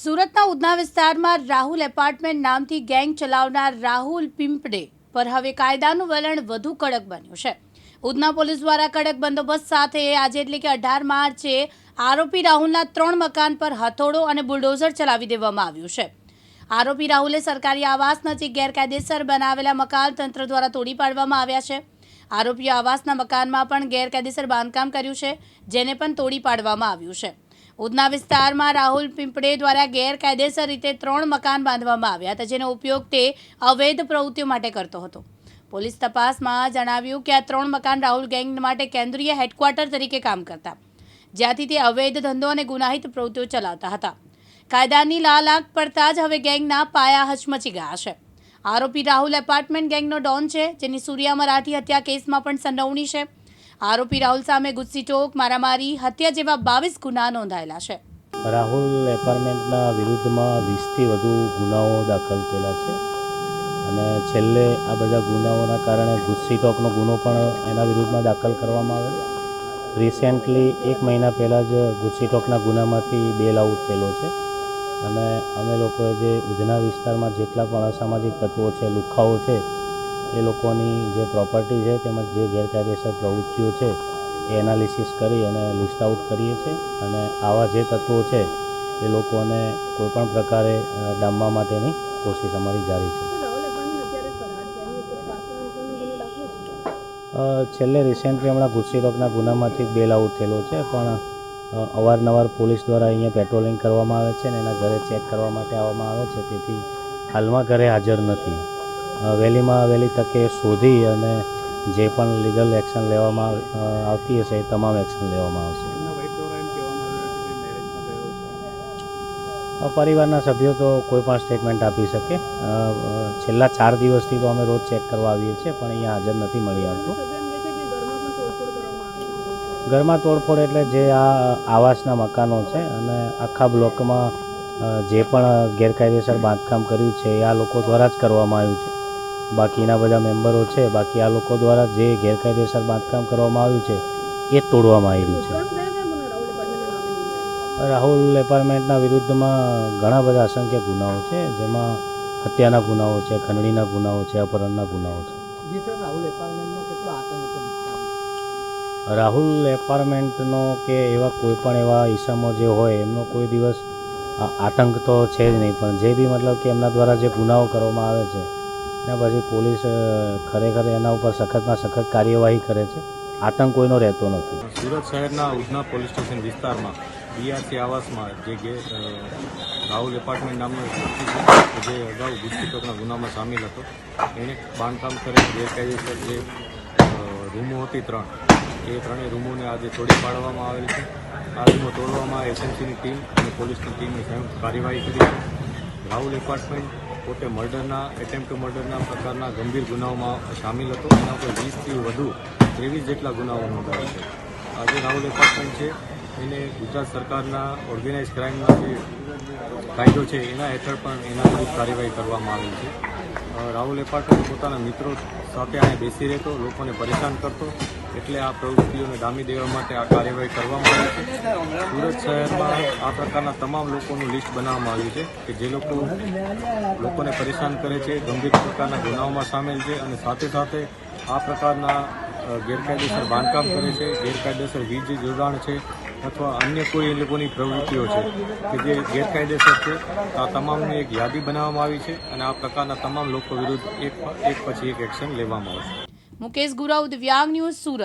સુરતના ઉધના વિસ્તારમાં રાહુલ એપાર્ટમેન્ટ નામથી ગેંગ ચલાવનાર રાહુલ પિંપડે પર હવે કાયદાનું વલણ વધુ કડક બન્યું છે. ઉધના પોલીસ દ્વારા કડક બંદોબસ્ત સાથે આજે એટલે કે અઢાર માર્ચે આરોપી રાહુલના ત્રણ મકાન પર હથોડો અને બુલડોઝર ચલાવી દેવામાં આવ્યું છે. આરોપી રાહુલે સરકારી આવાસ નજીક ગેરકાયદેસર બનાવેલા મકાન તંત્ર દ્વારા તોડી પાડવામાં આવ્યા છે. આરોપીઓ આવાસના મકાનમાં પણ ગેરકાયદેસર બાંધકામ કર્યું છે, જેને પણ તોડી પાડવામાં આવ્યું છે. ઉધના વિસ્તારમાં રાહુલ પિંપળે દ્વારા ગેરકાયદેસર રીતે ત્રણ મકાન બાંધવામાં આવ્યા હતા, જેનો ઉપયોગ તે અવૈધ પ્રવૃત્તિઓ માટે કરતો હતો. પોલીસ તપાસમાં જણાવ્યું કે આ ત્રણ મકાન રાહુલ ગેંગ માટે કેન્દ્રીય હેડક્વાર્ટર તરીકે કામ કરતા, જ્યાંથી તે અવૈધ ધંધો અને ગુનાહિત પ્રવૃત્તિઓ ચલાવતા હતા. કાયદાની લાલાક પડતા જ હવે ગેંગના પાયા હચમચી ગયા છે. આરોપી રાહુલ એપાર્ટમેન્ટ ગેંગનો ડોન છે, જેની સૂર્યા મરાઠી હત્યા કેસમાં પણ સંડોવણી છે. આરોપી રાહુલ સામે ગુસ્સીટોક મારામારી, હત્યા જેવા બાવીસ ગુના નોંધાયેલા છે. રાહુલ એપાર્ટમેન્ટના વિરુદ્ધમાં વીસથી વધુ ગુનાઓ દાખલ થયેલા છે. અને છેલ્લે આ બધા ગુનાઓના કારણે ગુસ્સીટોકનો ગુનો પણ એના વિરુદ્ધમાં દાખલ કરવામાં આવેલો રિસેન્ટલી એક મહિના પહેલાં જ ગુસ્સીટોકના ગુનામાંથી બેલ આઉટ થયેલો છે. અને અમે લોકોએ જે ઉધના વિસ્તારમાં જેટલા પણ અસામાજિક તત્વો છે, લુખાઓ છે એ લોકોની જે પ્રોપર્ટી છે તેમજ જે ગેરકાયદેસર પ્રવૃત્તિઓ છે એ એનાલિસિસ કરી અને લિસ્ટ આઉટ કરીએ છીએ. અને આવા જે તત્વો છે એ લોકોને કોઈપણ પ્રકારે ડામવા માટેની કોશિશ અમારી જારી છે. છેલ્લે રિસેન્ટલી હમણાં ગુસ્સીરોગના ગુનામાંથી બેલ આઉટ થયેલો છે પણ અવારનવાર પોલીસ દ્વારા અહીંયા પેટ્રોલિંગ કરવામાં આવે છે અને એના ઘરે ચેક કરવા માટે આવવામાં આવે છે તેથી હાલમાં ઘરે હાજર નથી. વહેલીમાં વહેલી તકે શોધી અને જે પણ લીગલ એક્શન લેવામાં આવતી હશે એ તમામ એક્શન લેવામાં આવશે. પરિવારના સભ્યો તો કોઈ પણ સ્ટેટમેન્ટ આપી શકે. છેલ્લા ચાર દિવસથી તો અમે રોજ ચેક કરવા આવીએ છીએ પણ અહીંયા હાજર નથી મળી આવતું. ઘરમાં તોડફોડ એટલે જે આ આવાસના મકાનો છે અને આખા બ્લોકમાં જે પણ ગેરકાયદેસર બાંધકામ કર્યું છે એ આ લોકો દ્વારા જ કરવામાં આવ્યું છે. બાકીના બધા મેમ્બરો છે, બાકી આ લોકો દ્વારા જે ગેરકાયદેસર બાંધકામ કરવામાં આવ્યું છે, એ તોડવામાં આવ્યું છે. રાહુલ એપાર્ટમેન્ટના વિરુદ્ધમાં ઘણા બધા અસંખ્ય ગુનાઓ છે, જેમાં હત્યાના ગુનાઓ છે, ખંડણીના ગુનાઓ છે, અપહરણના ગુનાઓ છે. રાહુલ એપાર્ટમેન્ટનો કે એવા કોઈ પણ એવા ઈસમો જે હોય, એમનો કોઈ દિવસ આતંક તો છે જ નહીં, પણ જે બી મતલબ કે એમના દ્વારા જે ગુનાઓ કરવામાં આવે છે એના પછી પોલીસ ખરેખર એના ઉપર સખતમાં સખત કાર્યવાહી કરે છે. આતંક કોઈનો રહેતો નથી. સુરત શહેરના ઉધના પોલીસ સ્ટેશન વિસ્તારમાં બીઆરસી આવાસમાં જે રાહુલ એપાર્ટમેન્ટ નામનો વ્યક્તિ છે જે અગાઉ ગુસ્સીટોકના ગુનામાં સામેલ હતો. એણે બાંધકામ કરેલ ગેરકાયદેસર જે રૂમો હતી ત્રણ, એ ત્રણેય રૂમોને આજે તોડી પાડવામાં આવેલ છે. આ રૂમો તોડવામાં એસએમસીની ટીમ અને પોલીસની ટીમની સંયુક્ત કાર્યવાહી કરી છે. રાહુલ એપાર્ટમેન્ટ પોતે મર્ડરના એટેમ્પ ટુ મર્ડરના પ્રકારના ગંભીર ગુનાઓમાં સામેલ હતો. એના ઉપર વીસથી વધુ, ત્રેવીસ જેટલા ગુનાઓ નોંધાયા છે. આજે રાહુલ એપાર્ટમેન્ટ છે. એને ગુજરાત સરકારના ઓર્ગેનાઇઝ ક્રાઇમનો જે કાયદો છે, એના હેઠળ પણ એના વિરુદ્ધ કાર્યવાહી કરવામાં આવેલ છે. રાહુલ એપાટો પોતાના મિત્રો સાથે અહીંયા બેસી રહેતો, લોકોને પરેશાન કરતો, એટલે આ પ્રવૃત્તિઓને ડામી દેવા માટે આ કાર્યવાહી કરવામાં આવી છે. સુરત શહેરમાં આ પ્રકારના તમામ લોકોનું લિસ્ટ બનાવવામાં આવ્યું છે કે જે લોકો લોકોને પરેશાન કરે છે, ગંભીર પ્રકારના ગુનાઓમાં સામેલ છે અને સાથે સાથે આ પ્રકારના ગેરકાયદેસર બાંધકામ કરે છે. ગેરકાયદેસર વીજ જોડાણ છે. અથવા અન્ય કોઈ એ લોકોની પ્રવૃત્તિઓ છે કે જે ગેરકાયદેસર છે આ તમામની એક યાદી બનાવવામાં આવી છે અને આ પ્રકારના તમામ લોકો વિરુદ્ધ એક એક પછી એક એક્શન લેવામાં આવશે. મુકેશ ગુરાવ દિવ્યાંગ ન્યૂઝ સુરત.